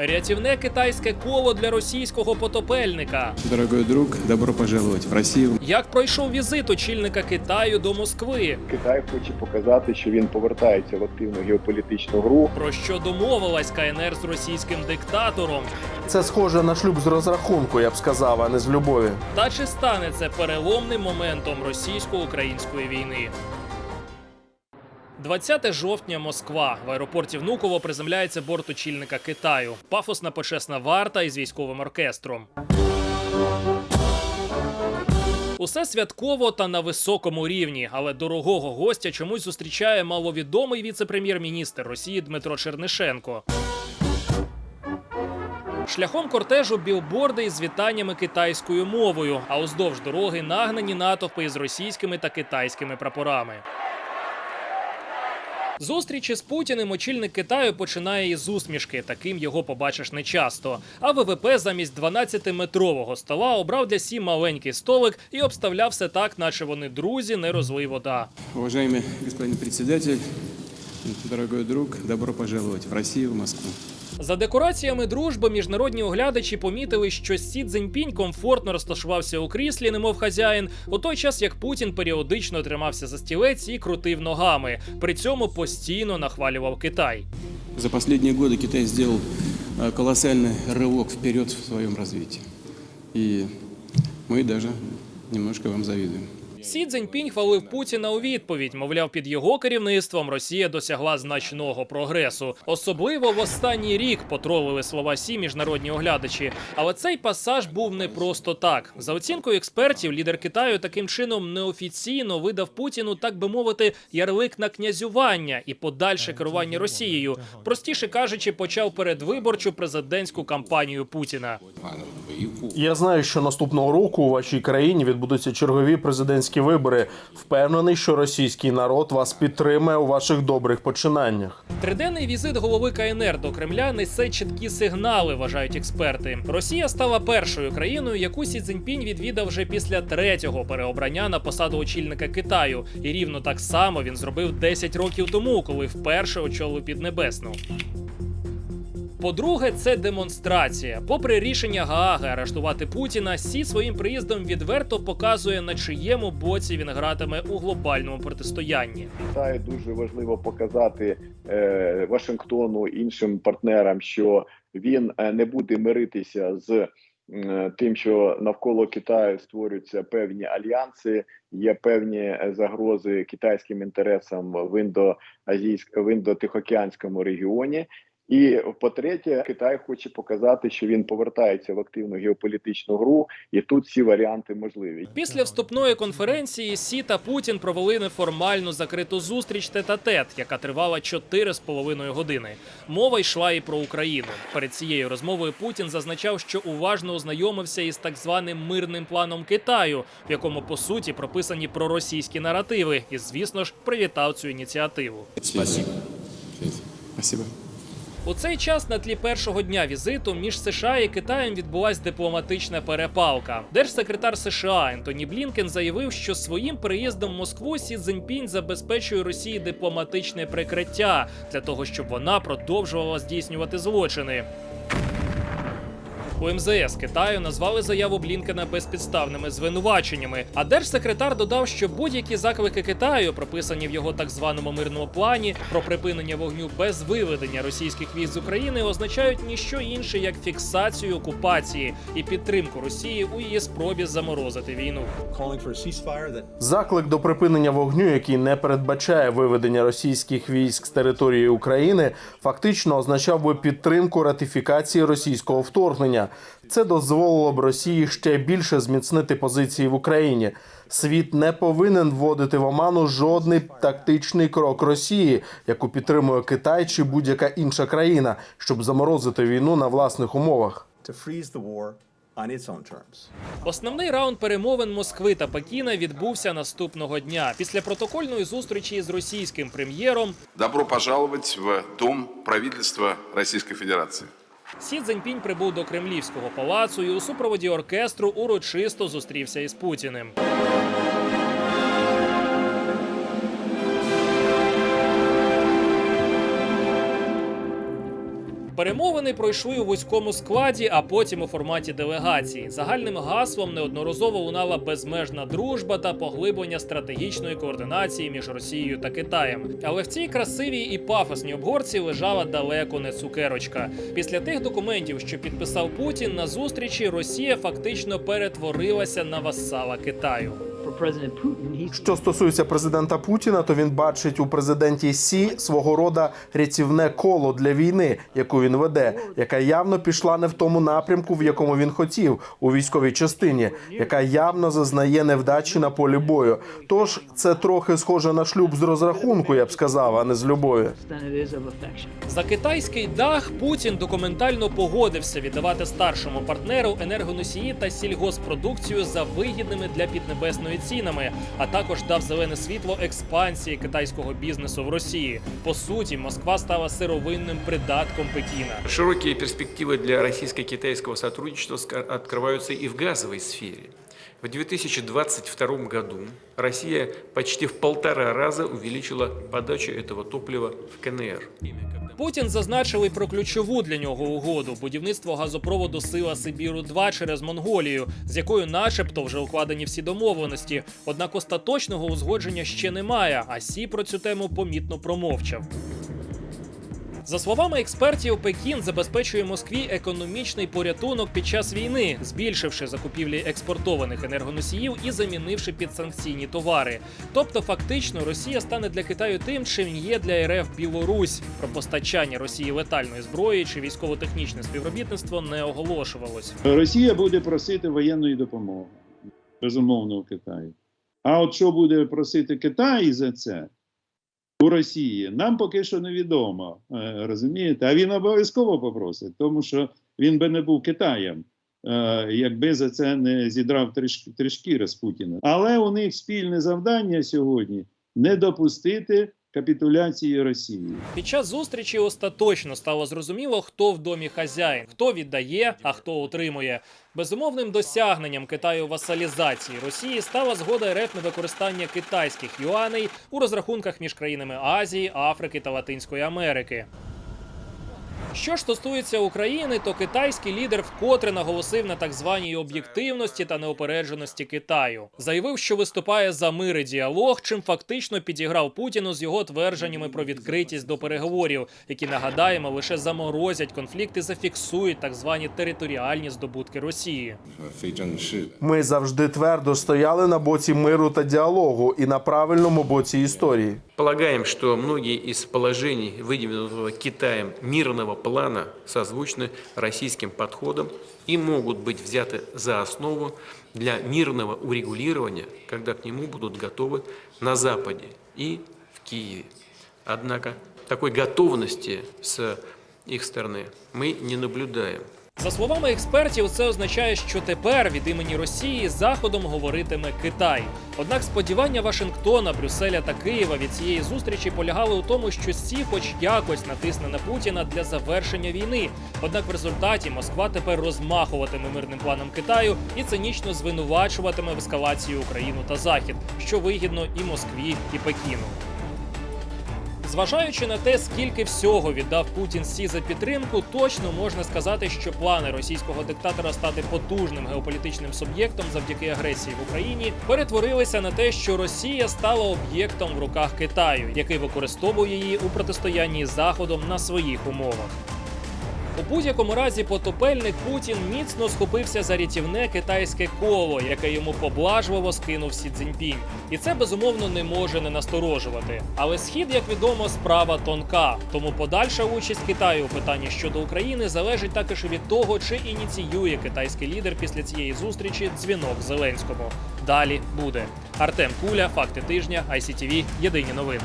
Рятівне китайське коло для російського потопельника. Дорогой друг, добро пожаловать в Россию. Як пройшов візит очільника Китаю до Москви? Китай хоче показати, що він повертається в активну геополітичну гру. Про що домовилась КНР з російським диктатором? Це схоже на шлюб з розрахунку, я б сказав, а не з любові. Та чи стане це переломним моментом російсько-української війни? 20 жовтня Москва. В аеропорті Внуково приземляється борт очільника Китаю. Пафосна почесна варта із військовим оркестром. Усе святково та на високому рівні, але дорогого гостя чомусь зустрічає маловідомий віце-прем'єр-міністр Росії Дмитро Чернишенко. Шляхом кортежу білборди із вітаннями китайською мовою, а уздовж дороги нагнані натовпи із російськими та китайськими прапорами. Зустрічі з Путіним очільник Китаю починає із усмішки. Таким його побачиш нечасто. А ВВП замість 12-метрового стола обрав для сім маленький столик і обставляв все так, наче вони друзі, не розлий вода. Уважаємо господин председатель, дорогой друг, добро пожаловать в Росію в Москву. За декораціями дружби міжнародні оглядачі помітили, що Сі Цзіньпінь комфортно розташувався у кріслі, немов хазяїн, у той час як Путін періодично тримався за стілець і крутив ногами. При цьому постійно нахвалював Китай. За последние годы Китай сделал э, колоссальный рывок вперед в своем развитии. И мы даже немножко вам завидуем. Сі Цзіньпінь хвалив Путіна у відповідь. Мовляв, під його керівництвом Росія досягла значного прогресу. Особливо в останній рік потролили слова Сі міжнародні оглядачі. Але цей пасаж був не просто так. За оцінкою експертів, лідер Китаю таким чином неофіційно видав Путіну, так би мовити, ярлик на князювання і подальше керування Росією. Простіше кажучи, почав передвиборчу президентську кампанію Путіна. Я знаю, що наступного року у вашій країні відбудуться чергові президентські вибори. Впевнений, що російський народ вас підтримає у ваших добрих починаннях. Триденний візит голови КНР до Кремля несе чіткі сигнали, вважають експерти. Росія стала першою країною, яку Сі Цзіньпінь відвідав вже після третього переобрання на посаду очільника Китаю. І рівно так само він зробив 10 років тому, коли вперше очолив Піднебесну. По-друге, це демонстрація. Попри рішення Гааги арештувати Путіна, Сі своїм приїздом відверто показує, на чиєму боці він гратиме у глобальному протистоянні. Китаю дуже важливо показати е, Вашингтону іншим партнерам, що він е, не буде миритися з тим, що навколо Китаю створюються певні альянси, є певні е, загрози китайським інтересам в індоазійськ в індотихоокеанському регіоні. І по-третє, Китай хоче показати, що він повертається в активну геополітичну гру, і тут ці варіанти можливі. Після вступної конференції Сі та Путін провели неформальну закриту зустріч тет-а-тет, яка тривала 4,5 години. Мова йшла і про Україну. Перед цією розмовою Путін зазначав, що уважно ознайомився із так званим мирним планом Китаю, в якому по суті прописані проросійські наративи, і звісно ж привітав цю ініціативу. Спасибо. Спасибо. У цей час на тлі першого дня візиту між США і Китаєм відбулась дипломатична перепалка. Держсекретар США Ентоні Блінкен заявив, що своїм приїздом в Москву Сі Цзіньпінь забезпечує Росії дипломатичне прикриття для того, щоб вона продовжувала здійснювати злочини. У МЗС Китаю назвали заяву Блінкена безпідставними звинуваченнями. А держсекретар додав, що будь-які заклики Китаю, прописані в його так званому мирному плані про припинення вогню без виведення російських військ з України, означають ніщо інше як фіксацію окупації і підтримку Росії у її спробі заморозити війну. Заклик до припинення вогню, який не передбачає виведення російських військ з території України, фактично означав би підтримку ратифікації російського вторгнення. Це дозволило б Росії ще більше зміцнити позиції в Україні. Світ не повинен вводити в оману жодний тактичний крок Росії, яку підтримує Китай чи будь-яка інша країна, щоб заморозити війну на власних умовах. Основний раунд перемовин Москви та Пекіна відбувся наступного дня після протокольної зустрічі з російським прем'єром. Добро пожаловать в Дом правительства Российской Федерации. Сі Цзіньпінь прибув до Кремлівського палацу і у супроводі оркестру урочисто зустрівся із Путіним. Перемовини пройшли у вузькому складі, а потім у форматі делегації. Загальним гаслом неодноразово лунала безмежна дружба та поглиблення стратегічної координації між Росією та Китаєм. Але в цій красивій і пафосній обгорці лежала далеко не цукерочка. Після тих документів, що підписав Путін на зустрічі, Росія фактично перетворилася на васала Китаю. Що стосується президента Путіна, то він бачить у президенті Сі свого рода рятівне коло для війни, яку він веде, яка явно пішла не в тому напрямку, в якому він хотів у військовій частині, яка явно зазнає невдачі на полі бою. Тож це трохи схоже на шлюб з розрахунку, я б сказав, а не з любові. За китайський дах Путін документально погодився віддавати старшому партнеру енергоносії та сільгоспродукцію за вигідними для піднебесної цінами, а також дав зелене світло експансії китайського бізнесу в Росії. По суті, Москва стала сировинним придатком Пекіна. Широкі перспективи для російсько-китайського сотрудничества відкриваються і в газовій сфере. В 2022 году Россия почти в полтора раза увеличила подачу этого топлива в КНР. Путін зазначив і про ключову для нього угоду будівництво газопроводу Сила Сибіру 2 через Монголію, з якою, начебто, вже укладені всі домовленості. Однак остаточного узгодження ще немає. А Сі про цю тему помітно промовчав. За словами експертів, Пекін забезпечує Москві економічний порятунок під час війни, збільшивши закупівлі експортованих енергоносіїв і замінивши підсанкційні товари. Тобто, фактично, Росія стане для Китаю тим, чим є для РФ Білорусь. Про постачання Росії летальної зброї чи військово-технічне співробітництво не оголошувалось. Росія буде просити воєнної допомоги, безумовно, у Китаю. А от що буде просити Китай за це у Росії, нам поки що невідомо. е, Розумієте? А він обов'язково попросить, тому що він би не був Китаєм, е, якби за це не зідрав трішки з Путіна. Але у них спільне завдання сьогодні не допустити капітуляції Росії. Під час зустрічі остаточно стало зрозуміло, хто в домі хазяїн, хто віддає, а хто утримує. Безумовним досягненням Китаю васалізації Росії стала згода РФ на використання китайських юаней у розрахунках між країнами Азії, Африки та Латинської Америки. Що ж стосується України, то китайський лідер вкотре наголосив на так званій об'єктивності та неопередженості Китаю, заявив, що виступає за мир і діалог, чим фактично підіграв Путіну з його твердженнями про відкритість до переговорів, які нагадаємо лише заморозять конфлікти, зафіксують так звані територіальні здобутки Росії. Ми завжди твердо стояли на боці миру та діалогу і на правильному боці історії. Полагаємо, що многі із положень виділеного Китаєм мирного плана созвучны российским подходам и могут быть взяты за основу для мирного урегулирования, когда к нему будут готовы на Западе и в Киеве. Однако такой готовности с их стороны мы не наблюдаем. За словами експертів, це означає, що тепер від імені Росії заходом говоритиме Китай. Однак сподівання Вашингтона, Брюсселя та Києва від цієї зустрічі полягали у тому, що Сі хоч якось натисне на Путіна для завершення війни. Однак в результаті Москва тепер розмахуватиме мирним планом Китаю і цинічно звинувачуватиме в ескалації Україну та Захід, що вигідно і Москві, і Пекіну. Зважаючи на те, скільки всього віддав Путін Сі за підтримку, точно можна сказати, що плани російського диктатора стати потужним геополітичним суб'єктом завдяки агресії в Україні перетворилися на те, що Росія стала об'єктом в руках Китаю, який використовує її у протистоянні з Заходом на своїх умовах. У будь-якому разі потопельник Путін міцно схопився за рятівне китайське коло, яке йому поблажливо скинув Сі Цзіньпінь. І це безумовно не може не насторожувати. Але схід, як відомо, справа тонка. Тому подальша участь Китаю у питанні щодо України залежить також від того, чи ініціює китайський лідер після цієї зустрічі дзвінок Зеленському. Далі буде Артем Куля, факти тижня, ICTV, Єдині новини.